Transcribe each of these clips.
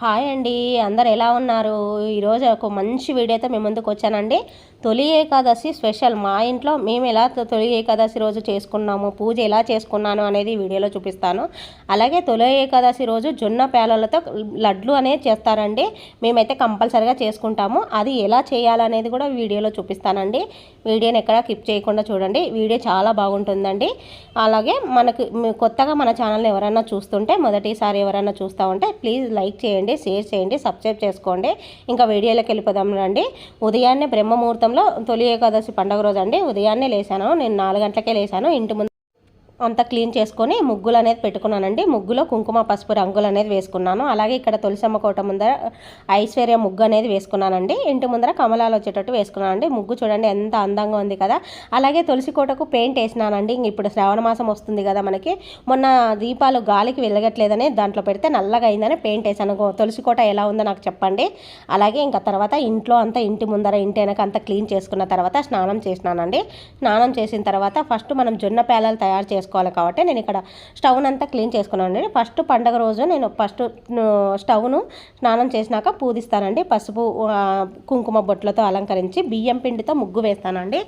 Hi అండి అందరు ఎలా ఉన్నారు? ఈరోజు ఒక మంచి వీడియోతో మేము ముందుకు వచ్చానండి. తొలి ఏకాదశి స్పెషల్. మా ఇంట్లో మేము ఎలా తొలి ఏకాదశి రోజు చేసుకున్నాము పూజ ఎలా చేసుకున్నాను అనేది వీడియోలో చూపిస్తాను. అలాగే తొలి ఏకాదశి రోజు జొన్న పేలలతో లడ్లు అనేది చేస్తారండి. మేమైతే కంపల్సరిగా చేసుకుంటాము. అది ఎలా చేయాలనేది కూడా వీడియోలో చూపిస్తానండి. వీడియోని ఎక్కడ కిప్ చేయకుండా చూడండి. వీడియో చాలా బాగుంటుందండి. అలాగే మనకు కొత్తగా మన ఛానల్ని ఎవరైనా చూస్తుంటే మొదటిసారి ఎవరైనా చూస్తూ ఉంటే ప్లీజ్ లైక్ చేయండి. షేర్ చేయండి సబ్స్క్రైబ్ చేసుకోండి. ఇంకా వీడియోలోకి వెళ్ళిపోదాం రండి. ఉదయాన్నే బ్రహ్మముహూర్తంలో తొలి ఏకాదశి పండుగ రోజు అండి. ఉదయాన్నే లేశాను నేను నాలుగు గంటలకే లేశాను ఇంటి ముందు అంతా క్లీన్ చేసుకొని ముగ్గులు అనేది పెట్టుకున్నానండి. ముగ్గులో కుంకుమ పసుపు రంగులు అనేది వేసుకున్నాను. అలాగే ఇక్కడ తులసమ్మ కోట ముందర ఐశ్వర్య ముగ్గు అనేది వేసుకున్నానండి. ఇంటి ముందర కమలాలు వచ్చేటట్టు వేసుకున్నానండి. ముగ్గు చూడండి ఎంత అందంగా ఉంది కదా. అలాగే తులసి కోటకు పెయింట్ వేసినానండి. ఇప్పుడు శ్రావణ మాసం వస్తుంది కదా మనకి. మొన్న దీపాలు గాలికి వెళ్ళగట్లేదని దాంట్లో పెడితే నల్లగా అయిందని పెయింట్ వేసాను. తులసి కోట ఎలా ఉందో నాకు చెప్పండి. అలాగే ఇంకా తర్వాత ఇంట్లో అంతా ఇంటి ముందర ఇంటి వెనక అంతా క్లీన్ చేసుకున్న తర్వాత స్నానం చేసినానండి. స్నానం చేసిన తర్వాత ఫస్ట్ మనం జొన్న పేలాలు తయారు చేసుకున్నాం. చేసుకోవాలి కాబట్టి నేను ఇక్కడ స్టవ్ను అంతా క్లీన్ చేసుకున్నాను ఫస్ట్ పండగ రోజు నేను ఫస్ట్ స్టవ్ను స్నానం చేసినాక పూజిస్తానండి పసుపు కుంకుమ బొట్లతో అలంకరించి బియ్యం పిండితో ముగ్గు వేస్తానండి.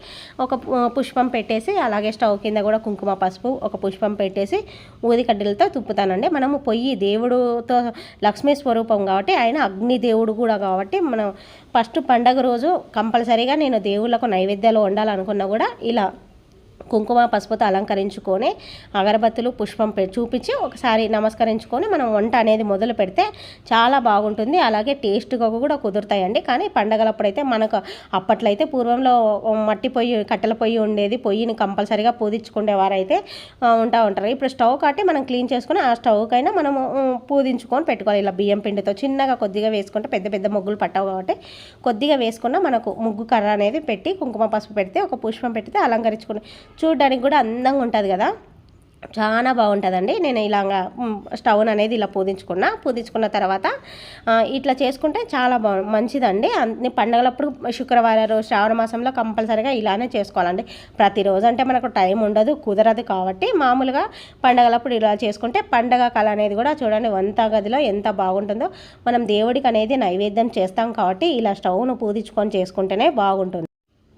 ఒక పుష్పం పెట్టేసి అలాగే స్టవ్ కింద కూడా కుంకుమ పసుపు ఒక పుష్పం పెట్టేసి ఊది కడ్డీలతో తుప్పుతానండి. మనము పొయ్యి దేవుడుతో లక్ష్మీ స్వరూపం కాబట్టి ఆయన అగ్ని దేవుడు కూడా కాబట్టి మనం ఫస్ట్ పండగ రోజు కంపల్సరీగా నేను దేవుళ్ళకు నైవేద్యాలు వండాలనుకున్నా కూడా ఇలా కుంకుమ పసుపుతో అలంకరించుకొని అగరబత్తులు పుష్పం చూపించి ఒకసారి నమస్కరించుకొని మనం వంట అనేది మొదలు పెడితే చాలా బాగుంటుంది. అలాగే టేస్ట్గా కూడా కుదురుతాయండి. కానీ పండగలప్పుడైతే మనకు అప్పట్లో అయితే పూర్వంలో మట్టి పొయ్యి కట్టెల పొయ్యి ఉండేది. పొయ్యిని కంపల్సరీగా పూదించుకునేవారైతే ఉంటా ఉంటారు. ఇప్పుడు స్టవ్ కాబట్టి మనం క్లీన్ చేసుకుని ఆ స్టవ్కైనా మనము పూదించుకొని పెట్టుకోవాలి. ఇలా బియ్యం పిండితో చిన్నగా కొద్దిగా వేసుకుంటే పెద్ద పెద్ద ముగ్గులు పట్టవు కాబట్టి కొద్దిగా వేసుకున్న మనకు ముగ్గు కర్ర అనేది పెట్టి కుంకుమ పసుపు పెడితే ఒక పుష్పం పెడితే అలంకరించుకుని చూడడానికి కూడా అందంగా ఉంటుంది కదా. చాలా బాగుంటుందండి. నేను ఇలాగా స్టవ్ అనేది ఇలా పూదించుకున్నా. పూదించుకున్న తర్వాత ఇట్లా చేసుకుంటే చాలా బాగు మంచిదండి. అన్ని పండగలప్పుడు శుక్రవారం శ్రావణ మాసంలో కంపల్సరీగా ఇలానే చేసుకోవాలండి. ప్రతిరోజు అంటే మనకు టైం ఉండదు కుదరదు కాబట్టి మామూలుగా పండగలప్పుడు ఇలా చేసుకుంటే పండగ కళ అనేది కూడా చూడండి వంత గదిలో ఎంత బాగుంటుందో. మనం దేవుడికి అనేది నైవేద్యం చేస్తాం కాబట్టి ఇలా స్టవ్ను పూదించుకొని చేసుకుంటేనే బాగుంటుంది.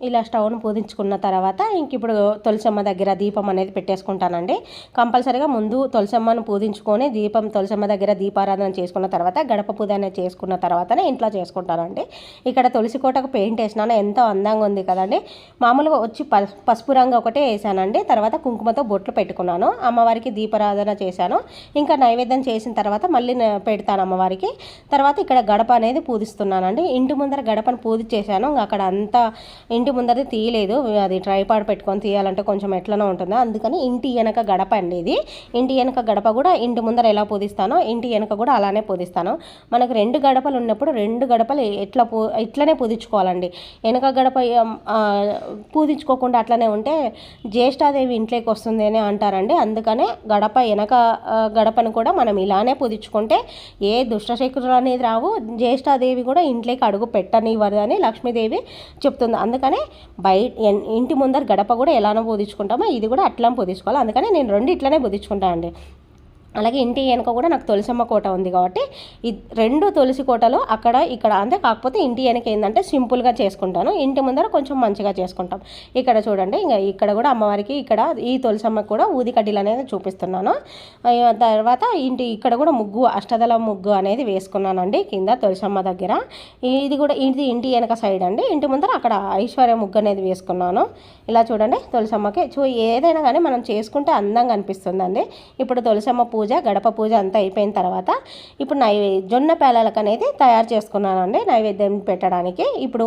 ఇలా స్టవ్ను పూజించుకున్న తర్వాత ఇంక ఇప్పుడు తులసమ్మ దగ్గర దీపం అనేది పెట్టేసుకుంటానండి. కంపల్సరీగా ముందు తులసమ్మను పూజించుకొని దీపం తులసమ్మ దగ్గర దీపారాధన చేసుకున్న తర్వాత గడప పూజ అనేది చేసుకున్న తర్వాతనే ఇంట్లో చేసుకుంటానండి. ఇక్కడ తులసి కోటకు పెయింట్ వేసినాను ఎంతో అందంగా ఉంది కదండి. మామూలుగా వచ్చి పసుపు రంగు ఒకటే వేసానండి. తర్వాత కుంకుమతో బొట్లు పెట్టుకున్నాను అమ్మవారికి దీపారాధన చేశాను. ఇంకా నైవేద్యం చేసిన తర్వాత మళ్ళీ పెడతాను అమ్మవారికి. తర్వాత ఇక్కడ గడప అనేది పూజిస్తున్నానండి ఇంటి ముందర గడపను పూజ చేశాను అక్కడ అంతా ఇంటి ఇంటి ముందరది తీయలేదు. అది ట్రైపాడ్ పెట్టుకొని తీయాలంటే కొంచెం ఎట్లనో ఉంటుంది? అందుకని ఇంటి వెనక గడప అండి ఇది. ఇంటి వెనక గడప కూడా ఇంటి ముందర ఎలా పూజిస్తానో ఇంటి వెనక కూడా అలానే పూజిస్తాను మనకు రెండు గడపలు ఉన్నప్పుడు రెండు గడపలు ఎట్లా పూ ఇట్లనే పూజించుకోవాలండి వెనక గడప పూజించుకోకుండా అట్లనే ఉంటే జ్యేష్ఠాదేవి ఇంట్లోకి వస్తుంది అని అంటారండి. అందుకనే గడప వెనక గడపను కూడా మనం ఇలానే పూజించుకుంటే ఏ దుష్టశక్తులు అనేది రావు. జ్యేష్ఠాదేవి కూడా ఇంట్లోకి అడుగు పెట్టనివ్వదు అని లక్ష్మీదేవి చెప్తుంది. అందుకనే బయట ఇంటి ముందర గడప కూడా ఎలానో బోధించుకుంటామో ఇది కూడా అట్లా బోధించుకోవాలి. అందుకని నేను రెండు ఇట్లనే పూదించుకుంటాను అండి అలాగే ఇంటి వెనుక కూడా నాకు తులసమ్మ కోట ఉంది కాబట్టి ఈ రెండు తులసి కోటలు అక్కడ ఇక్కడ అంతే. కాకపోతే ఇంటి వెనక ఏంటంటే సింపుల్గా చేసుకుంటాను. ఇంటి ముందర కొంచెం మంచిగా చేసుకుంటాం. ఇక్కడ చూడండి ఇంకా ఇక్కడ కూడా అమ్మవారికి ఇక్కడ ఈ తులసమ్మ కూడా ఊది కడ్డీలు అనేది చూపిస్తున్నాను. తర్వాత ఇంటి ఇక్కడ కూడా ముగ్గు అష్టదళ ముగ్గు అనేది వేసుకున్నానండి కింద తులసమ్మ దగ్గర. ఇది కూడా ఇది ఇంటి వెనక సైడ్ అండి. ఇంటి ముందర అక్కడ ఐశ్వర్య ముగ్గు అనేది వేసుకున్నాను. ఇలా చూడండి తులసమ్మకి చూ ఏదైనా కానీ మనం చేసుకుంటే అందంగా అనిపిస్తుందండి. ఇప్పుడు తులసమ్మ పూ పూజ గడప పూజ అంతా అయిపోయిన తర్వాత ఇప్పుడు నైవే జొన్న పేలాలకు అనేది తయారు చేసుకున్నానండి. నైవేద్యం పెట్టడానికి ఇప్పుడు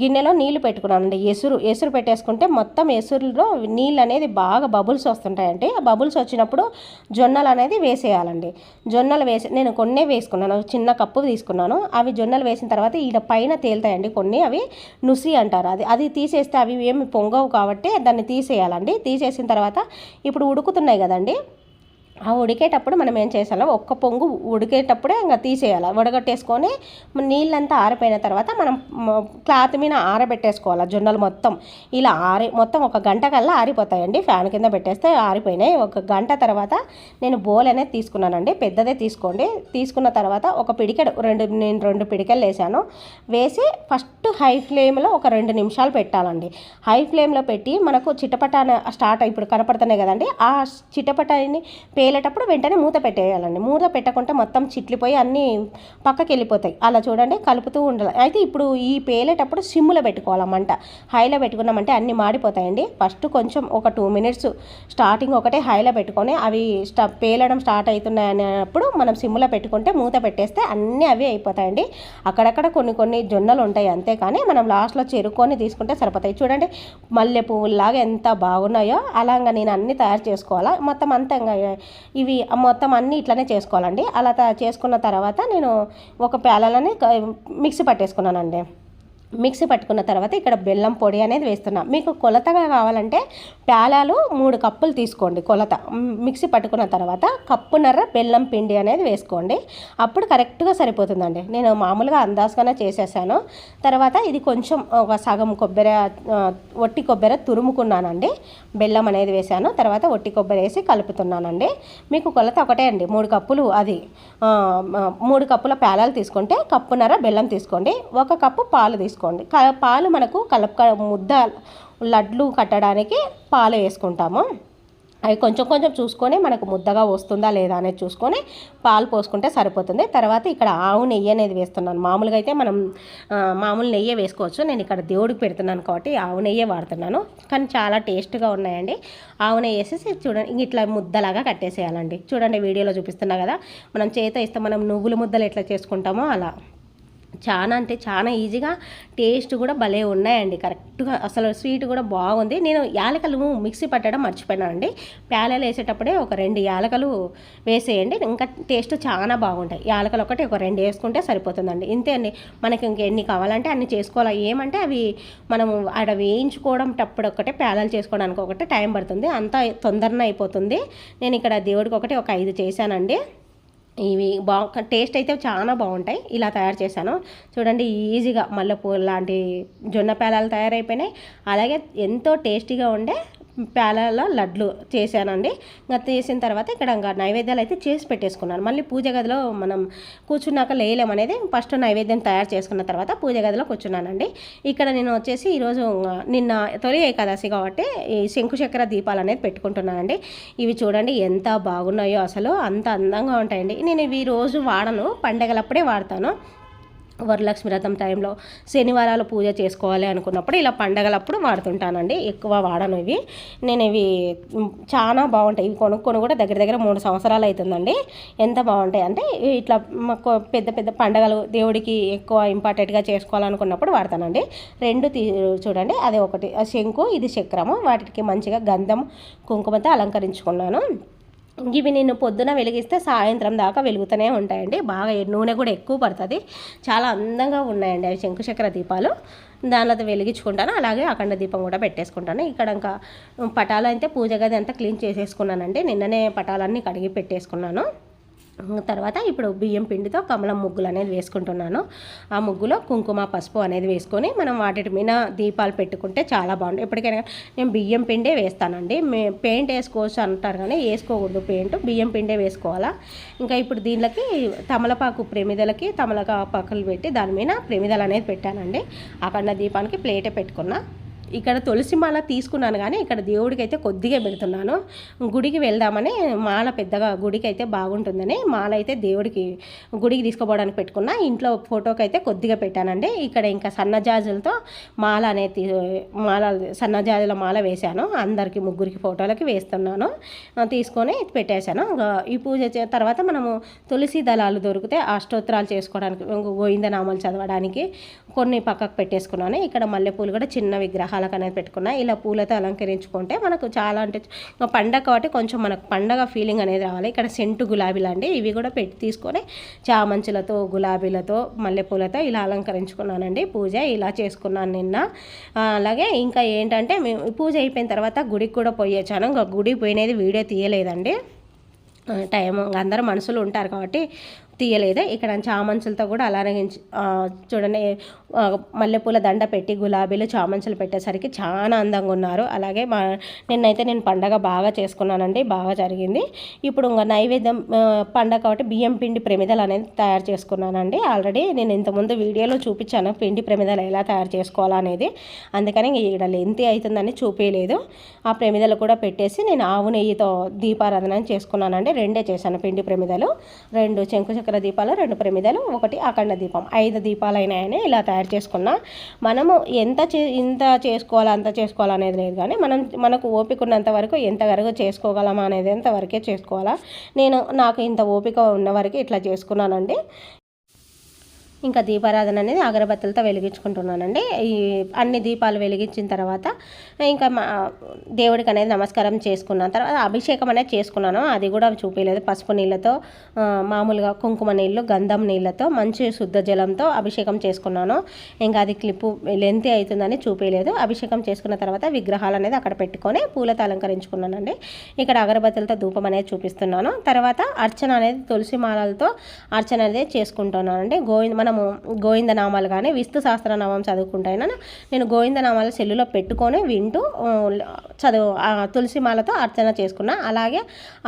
గిన్నెలో నీళ్ళు పెట్టుకున్నానండి. ఎసురు ఎసురు పెట్టేసుకుంటే మొత్తం ఎసురులో నీళ్ళు అనేది బాగా బబుల్స్ వస్తుంటాయండి. ఆ బబుల్స్ వచ్చినప్పుడు జొన్నలు అనేది వేసేయాలండి. జొన్నలు వేసి నేను కొన్నే వేసుకున్నాను. చిన్న కప్పు తీసుకున్నాను. అవి జొన్నలు వేసిన తర్వాత ఈడ పైన తేలుతాయండి కొన్ని. అవి నుసి అంటారు. అది అది తీసేస్తే అవి ఏమి పొంగవు కాబట్టి దాన్ని తీసేయాలండి. తీసేసిన తర్వాత ఇప్పుడు ఉడుకుతున్నాయి కదండి. ఆ ఉడికేటప్పుడు మనం ఏం చేసాలో ఒక్క పొంగు ఉడికేటప్పుడే ఇంకా తీసేయాలి? వడగట్టేసుకొని నీళ్ళంతా ఆరిపోయిన తర్వాత మనం క్లాత్ మీద ఆరబెట్టేసుకోవాలి? జొన్నలు మొత్తం. ఇలా ఆరి మొత్తం ఒక గంట కల్లా ఆరిపోతాయండి. ఫ్యాన్ కింద పెట్టేస్తే ఆరిపోయినాయి. ఒక గంట తర్వాత నేను బోల్ అనేది తీసుకున్నానండి. పెద్దదే తీసుకోండి. తీసుకున్న తర్వాత ఒక పిడికెడు రెండు నేను రెండు పిడికెలు వేసాను. వేసి ఫస్ట్ హై ఫ్లేమ్లో ఒక రెండు నిమిషాలు పెట్టాలండి. హై ఫ్లేమ్లో పెట్టి మనకు చిటపట స్టార్ట్ ఇప్పుడు కనపడుతున్నాయి కదండి. ఆ చిటపటని పేలేటప్పుడు వెంటనే మూత పెట్టేయాలండి. మూత పెట్టకుండా మొత్తం చిట్లిపోయి అన్నీ పక్కకి వెళ్ళిపోతాయి అలా చూడండి కలుపుతూ ఉండాలి. అయితే ఇప్పుడు ఈ పేలేటప్పుడు సిమ్లో పెట్టుకోవాలి హైలో పెట్టుకున్నామంటే అన్నీ మాడిపోతాయండి. ఫస్ట్ కొంచెం ఒక టూ మినిట్స్ స్టార్టింగ్ ఒకటే హైలో పెట్టుకొని అవి స్టా పేలడం స్టార్ట్ అవుతున్నాయి అనేటప్పుడు మనం సిమ్లో పెట్టుకుంటే మూత పెట్టేస్తే అన్నీ అవి అయిపోతాయండి. అక్కడక్కడ కొన్ని కొన్ని జొన్నలు ఉంటాయి అంతే కానీ మనం లాస్ట్లో చెరుకొని తీసుకుంటే సరిపోతాయి. చూడండి మల్లె పువ్వులాగా ఎంత బాగున్నాయో. అలాగా నేను అన్నీ తయారు చేసుకోవాలా. మొత్తం అంతంగా ఇవి మొత్తం అన్నీ ఇట్లనే చేసుకోవాలండి. అలా చేసుకున్న తర్వాత నేను ఒక ప్యాలలని మిక్సీ పట్టేసుకున్నానండి. మిక్సీ పట్టుకున్న తర్వాత ఇక్కడ బెల్లం పొడి అనేది వేస్తున్నాం. మీకు కొలతగా కావాలంటే ప్యాలాలు మూడు కప్పులు తీసుకోండి కొలత. మిక్సీ పట్టుకున్న తర్వాత కప్పున్నర బెల్లం పిండి అనేది వేసుకోండి. అప్పుడు కరెక్ట్గా సరిపోతుందండి. నేను మామూలుగా అందాజుగానే చేసేసాను. తర్వాత ఇది కొంచెం ఒక సగం కొబ్బరి ఒట్టి కొబ్బరి తురుముకున్నానండి. బెల్లం అనేది వేసాను. తర్వాత ఒట్టి కొబ్బరి వేసి కలుపుతున్నానండి. మీకు కొలత ఒకటే అండి. మూడు కప్పులు అది. మూడు కప్పుల ప్యాలాలు తీసుకుంటే కప్పున్నర బెల్లం తీసుకోండి. ఒక కప్పు పాలు తీసుకోండి. వేసుకోండి. పాలు మనకు కలప ముద్ద లడ్లు కట్టడానికి పాలు వేసుకుంటాము. అవి కొంచెం కొంచెం చూసుకొని మనకు ముద్దగా వస్తుందా లేదా అనేది చూసుకొని పాలు పోసుకుంటే సరిపోతుంది. తర్వాత ఇక్కడ ఆవు నెయ్యి అనేది వేస్తున్నాను. మామూలుగా అయితే మనం మామూలు నెయ్యి వేసుకోవచ్చు. నేను ఇక్కడ దేవుడికి పెడుతున్నాను కాబట్టి ఆవు నెయ్యే వాడుతున్నాను. కానీ చాలా టేస్ట్గా ఉన్నాయండి. ఆవు నెయ్యి వేసేసి చూడండి ఇట్లా ముద్దలాగా కట్టేసేయాలండి. చూడండి వీడియోలో చూపిస్తున్నా కదా. మనం చేత ఇస్తే మనం నువ్వుల ముద్దలు ఎట్లా చేసుకుంటామో అలా. చాలా అంటే చాలా ఈజీగా టేస్ట్ కూడా భలే ఉన్నాయండి. కరెక్ట్గా అసలు స్వీట్ కూడా బాగుంది. నేను యాలకలు మిక్సీ పట్టడం మర్చిపోయినానండి ప్యాలెలు వేసేటప్పుడే ఒక రెండు యాలకలు వేసేయండి. ఇంకా టేస్ట్ చాలా బాగుంటాయి. యాలకలు ఒకటి ఒక రెండు వేసుకుంటే సరిపోతుందండి. ఇంతే అండి. మనకి ఇంకెన్ని కావాలంటే అన్ని చేసుకోవాలి. ఏమంటే అవి మనం ఆడ వేయించుకోవడం ఒకటే ప్యాలెలు చేసుకోవడానికి ఒకటే టైం పడుతుంది. అంత తొందరన అయిపోతుంది. నేను ఇక్కడ దేవుడికి ఒకటి ఒక ఐదు చేశానండి. ఇవి బా టేస్ట్ అయితే చాలా బాగుంటాయి. ఇలా తయారు చేశాను. చూడండి ఈజీగా మల్లెపూలు లాంటి జొన్న పేలాలు తయారైపోయినాయి. అలాగే ఎంతో టేస్టీగా ఉండే పేలలో లడ్లు చేశానండి. ఇంకా చేసిన తర్వాత ఇక్కడ ఇంకా నైవేద్యాలు అయితే చేసి పెట్టేసుకున్నాను. మళ్ళీ పూజ గదిలో మనం కూర్చున్నాక లేలేమనేది ఫస్ట్ నైవేద్యం తయారు చేసుకున్న తర్వాత పూజ గదిలో కూర్చున్నానండి. ఇక్కడ నేను వచ్చేసి ఈరోజు నిన్న తొలి ఏకాదశి కాబట్టి ఈ శంకుచక్ర దీపాలు అనేది పెట్టుకుంటున్నానండి. ఇవి చూడండి ఎంత బాగున్నాయో అసలు అంత అందంగా ఉంటాయండి. నేను ఇవి రోజు వాడను పండగలప్పుడే వాడతాను. వరలక్ష్మి రథం టైంలో శనివారాలు పూజ చేసుకోవాలి అనుకున్నప్పుడు ఇలా పండగలప్పుడు వాడుతుంటానండి. ఎక్కువ వాడను ఇవి. నేను ఇవి చాలా బాగుంటాయి. ఇవి కొనుక్కొని కూడా దగ్గర దగ్గర మూడు సంవత్సరాలు అవుతుందండి ఎంత బాగుంటాయి అంటే ఇట్లా పెద్ద పెద్ద పండగలు దేవుడికి ఎక్కువ ఇంపార్టెంట్గా చేసుకోవాలనుకున్నప్పుడు వాడతానండి. రెండు చూడండి. అదే ఒకటి శంకు ఇది చక్రము. వాటికి మంచిగా గంధం కుంకుమతో అలంకరించుకున్నాను. ఇవి నేను పొద్దున వెలిగిస్తే సాయంత్రం దాకా వెలుగుతూనే ఉంటాయండి. బాగా నూనె కూడా ఎక్కువ పడుతుంది. చాలా అందంగా ఉన్నాయండి అవి శంకుచక్ర దీపాలు. దానిలో వెలిగించుకుంటాను. అలాగే అఖండ దీపం కూడా పెట్టేసుకుంటాను. ఇక్కడ ఇంకా పటాలు అయితే పూజ గది అంతా క్లీన్ చేసేసుకున్నానండి. నిన్ననే పటాలన్నీ కడిగి పెట్టేసుకున్నాను. తర్వాత ఇప్పుడు బియ్యం పిండితో కమలం ముగ్గులు అనేది వేసుకుంటున్నాను. ఆ ముగ్గులో కుంకుమ పసుపు అనేది వేసుకొని మనం వాటి మీద దీపాలు పెట్టుకుంటే చాలా బాగుంటుంది ఎప్పటికైనా నేను బియ్యం పిండే వేస్తానండి. మే పెయింట్ వేసుకోవచ్చు అంటారు కానీ వేసుకోకూడదు పెయింట్. బియ్యం పిండే వేసుకోవాలా? ఇంకా ఇప్పుడు దీనిలోకి తమలపాకు ప్రేమిదలకి తమలపాకులు పెట్టి దాని మీద ప్రేమిదలు అనేది పెట్టానండి. అక్కడ దీపానికి ప్లేటే పెట్టుకున్నా. ఇక్కడ తులసి మాల తీసుకున్నాను కానీ ఇక్కడ దేవుడికి అయితే కొద్దిగా పెడుతున్నాను. గుడికి వెళ్దామని మాల పెద్దగా గుడికి అయితే బాగుంటుందని మాల అయితే దేవుడికి గుడికి తీసుకుపోవడానికి పెట్టుకున్నా. ఇంట్లో ఫోటోకి అయితే కొద్దిగా పెట్టానండి. ఇక్కడ ఇంకా సన్నజాజులతో మాల అనేది మాల సన్నజాజుల మాల వేశాను. అందరికి ముగ్గురికి ఫోటోలకి వేస్తున్నాను. తీసుకొని పెట్టేశాను. ఈ పూజ తర్వాత మనము తులసి దళాలు దొరికితే అష్టోత్తరాలు చేసుకోవడానికి గోవిందనామాలు చదవడానికి కొన్ని పక్కకు పెట్టేసుకున్నాను. ఇక్కడ మల్లెపూలు కూడా చిన్న విగ్రహాలు వాళ్ళకి అనేది పెట్టుకున్నా ఇలా పూలతో అలంకరించుకుంటే మనకు చాలా అంటే పండగ కాబట్టి కొంచెం మనకు పండగ ఫీలింగ్ అనేది రావాలి. ఇక్కడ సెంటు గులాబీలు అండి. ఇవి కూడా పెట్టి తీసుకొని చామంచులతో గులాబీలతో మల్లెపూలతో ఇలా అలంకరించుకున్నానండి. పూజ ఇలా చేసుకున్నాను నిన్న. అలాగే ఇంకా ఏంటంటే మేము పూజ అయిపోయిన తర్వాత గుడికి కూడా పోయొచ్చాను ఇంకా గుడికి పోయినది వీడియో తీయలేదండి. టైం అందరూ మనుషులు ఉంటారు కాబట్టి తీయలేదు. ఇక్కడ చామంచులతో కూడా అలానే చూడండి మల్లెపూల దండ పెట్టి గులాబీలు చామంచులు పెట్టేసరికి చాలా అందంగా ఉన్నారు. అలాగే మా నిన్నైతే నేను పండగ బాగా చేసుకున్నానండి బాగా జరిగింది. ఇప్పుడు ఇంకా నైవేద్యం పండగ కాబట్టి బియ్యం పిండి ప్రమిదలు అనేది తయారు చేసుకున్నానండి. ఆల్రెడీ నేను ఇంతకుముందు వీడియోలో చూపించాను పిండి ప్రమిదలు ఎలా తయారు చేసుకోవాలనేది అందుకని ఇక్కడ లెంతి అవుతుందని చూపించలేదు ఆ ప్రమిదలు కూడా పెట్టేసి నేను ఆవు నెయ్యితో దీపారాధన చేసుకున్నానండి. రెండే చేశాను పిండి ప్రమిదలు. రెండు చెంకు చక్ర దీపాలు రెండు ప్రమిదలు ఒకటి అఖండ దీపం. ఐదు దీపాలు అయినాయని ఇలా తయారు చేసుకున్న మనము ఎంత చే ఇంత చేసుకోవాలా అంత చేసుకోవాలనేది లేదు కానీ మనం మనకు ఓపిక ఉన్నంత వరకు ఎంతవరకు చేసుకోగలమా అనేది ఎంతవరకే చేసుకోవాలా. నేను నాకు ఇంత ఓపిక ఉన్న వరకు ఇట్లా చేసుకున్నానండి. ఇంకా దీపారాధన అనేది అగరబత్తులతో వెలిగించుకుంటున్నానండి. ఈ అన్ని దీపాలు వెలిగించిన తర్వాత ఇంకా మా దేవుడికి అనేది నమస్కారం చేసుకున్న తర్వాత అభిషేకం అనేది చేసుకున్నాను. అది కూడా చూపించలేదు పసుపు నీళ్ళతో మామూలుగా కుంకుమ నీళ్ళు గంధం నీళ్ళతో మంచి శుద్ధ జలంతో అభిషేకం చేసుకున్నాను. ఇంకా అది క్లిప్పు లెంతి అవుతుందని చూపించలేదు అభిషేకం చేసుకున్న తర్వాత విగ్రహాలు అనేది అక్కడ పెట్టుకొని పూలతో అలంకరించుకున్నానండి. ఇక్కడ అగరబత్తులతో ధూపం అనేది చూపిస్తున్నాను. తర్వాత అర్చన అనేది తులసి మాలలతో అర్చన అనేది చేసుకుంటున్నానండి. గోవింద మనం మనము గోవిందనామాలు కానీ విస్తు సహస్రనామం చదువుకుంటైనా నేను గోవిందనామాలు సెల్లులో పెట్టుకొని వింటూ చదువు తులసిమాలతో అర్చన చేసుకున్నా. అలాగే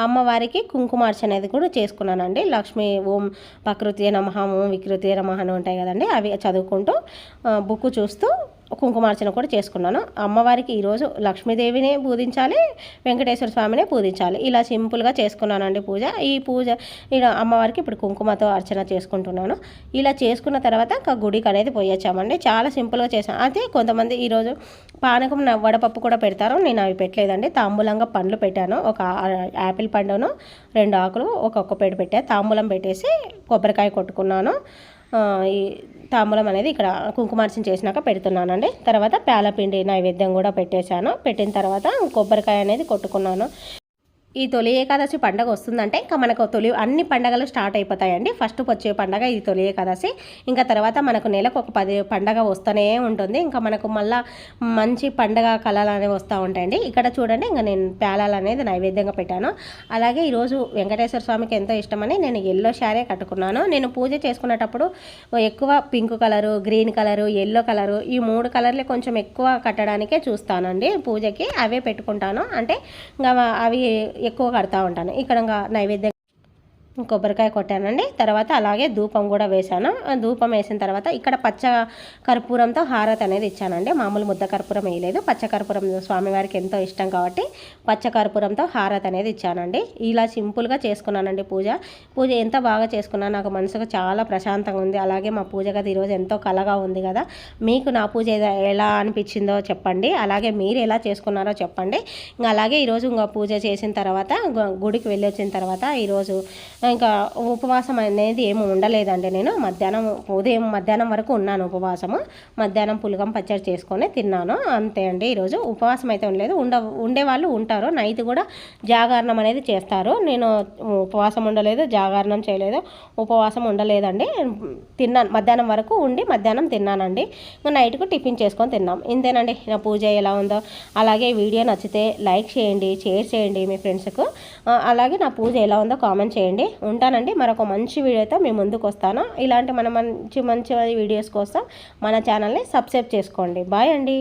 అమ్మవారికి కుంకుమార్చన అనేది కూడా చేసుకున్నానండి. లక్ష్మి ఓం ప్రకృతి నమ ఓం వికృతి నమ అని ఉంటాయి కదండి. అవి చదువుకుంటూ బుక్ చూస్తూ కుంకుమార్చన కూడా చేసుకున్నాను. అమ్మవారికి ఈరోజు లక్ష్మీదేవిని పూజించాలి వెంకటేశ్వర స్వామినే పూజించాలి. ఇలా సింపుల్గా చేసుకున్నానండి పూజ. ఈ పూజ ఇలా అమ్మవారికి ఇప్పుడు కుంకుమతో అర్చన చేసుకుంటున్నాను. ఇలా చేసుకున్న తర్వాత ఇంకా గుడికి అనేది పోయొచ్చామండి. చాలా సింపుల్గా చేసాం అయితే కొంతమంది ఈరోజు పానకం వడపప్పు కూడా పెడతారు. నేను అవి పెట్టలేదండి. తాంబూలంగా పండ్లు పెట్టాను. ఒక యాపిల్ పండును రెండు ఆకులు ఒక్కొక్క పేట పెట్టా. తాంబూలం పెట్టేసి కొబ్బరికాయ కొట్టుకున్నాను. ఈ తాంబూలం అనేది ఇక్కడ కుంకుమార్చన చేసినాక పెడుతున్నానండి. తర్వాత పేలపిండి నైవేద్యం కూడా పెట్టేశాను. పెట్టిన తర్వాత కొబ్బరికాయ అనేది కొట్టుకున్నాను. ఈ తొలి ఏకాదశి పండగ వస్తుందంటే ఇంకా మనకు తొలి అన్ని పండగలు స్టార్ట్ అయిపోతాయండి. ఫస్ట్ వచ్చే పండగ ఇది తొలి ఏకాదశి. ఇంకా తర్వాత మనకు నెలకు ఒక పది పండగ వస్తూనే ఉంటుంది. ఇంకా మనకు మళ్ళీ మంచి పండగ కళలు అనేవి వస్తూ ఉంటాయండి. ఇక్కడ చూడండి ఇంకా నేను పేలాలు అనేది నైవేద్యంగా పెట్టాను. అలాగే ఈరోజు వెంకటేశ్వర స్వామికి ఎంతో ఇష్టమని నేను ఎల్లో శారీ కట్టుకున్నాను. నేను పూజ చేసుకునేటప్పుడు ఎక్కువ pink colour green colour yellow colour ఈ మూడు కలర్లే కొంచెం ఎక్కువ కట్టడానికే చూస్తానండి పూజకి. అవే పెట్టుకుంటాను. అంటే ఇంకా అవి ఎక్కువ కడతా ఉంటాను. ఇక్కడ నైవేద్యం కొబ్బరికాయ కొట్టానండి. తర్వాత అలాగే ధూపం కూడా వేశాను. ధూపం వేసిన తర్వాత ఇక్కడ పచ్చ కర్పూరంతో హారతి అనేది ఇచ్చానండి. మామూలు ముద్ద కర్పూరం వేయలేదు. పచ్చ కర్పూరం స్వామివారికి ఎంతో ఇష్టం కాబట్టి పచ్చ కర్పూరంతో హారతి అనేది ఇచ్చానండి. ఇలా సింపుల్గా చేసుకున్నానండి పూజ. పూజ ఎంత బాగా చేసుకున్నా నాకు మనసుకు చాలా ప్రశాంతంగా ఉంది. అలాగే మా పూజ గది ఈరోజు ఎంతో కలగా ఉంది కదా. మీకు నా పూజ ఎలా అనిపించిందో చెప్పండి. అలాగే మీరు ఎలా చేసుకున్నారో చెప్పండి. ఇంకా అలాగే ఈరోజు ఇంకా పూజ చేసిన తర్వాత గుడికి వెళ్ళి వచ్చిన తర్వాత ఈరోజు ఇంకా ఉపవాసం అనేది ఏమి ఉండలేదండి నేను. మధ్యాహ్నం ఉదయం మధ్యాహ్నం వరకు ఉన్నాను ఉపవాసము. మధ్యాహ్నం పులగం పచ్చడి చేసుకొని తిన్నాను. అంతే అండి ఈరోజు. ఉపవాసం అయితే ఉండలేదు. ఉండ ఉండేవాళ్ళు ఉంటారు. నైట్ కూడా జాగరణం అనేది చేస్తారు. నేను ఉపవాసం ఉండలేదు జాగరణం చేయలేదు. ఉపవాసం ఉండలేదండి. తిన్నాను. మధ్యాహ్నం వరకు ఉండి మధ్యాహ్నం తిన్నానండి. నైట్కు టిఫిన్ చేసుకొని తిన్నాం. ఇంతేనండి. నా పూజ ఎలా ఉందో. అలాగే వీడియో నచ్చితే లైక్ చేయండి షేర్ చేయండి మీ ఫ్రెండ్స్కు. అలాగే నా పూజ ఎలా ఉందో కామెంట్ చేయండి. ఉంటానండి. మరొక మంచి వీడియోతో మేము ముందుకు వస్తాను. ఇలాంటి మన మంచి మంచి వీడియోస్ కోసం మన ఛానల్ని సబ్స్క్రైబ్ చేసుకోండి. బాయ్ అండి.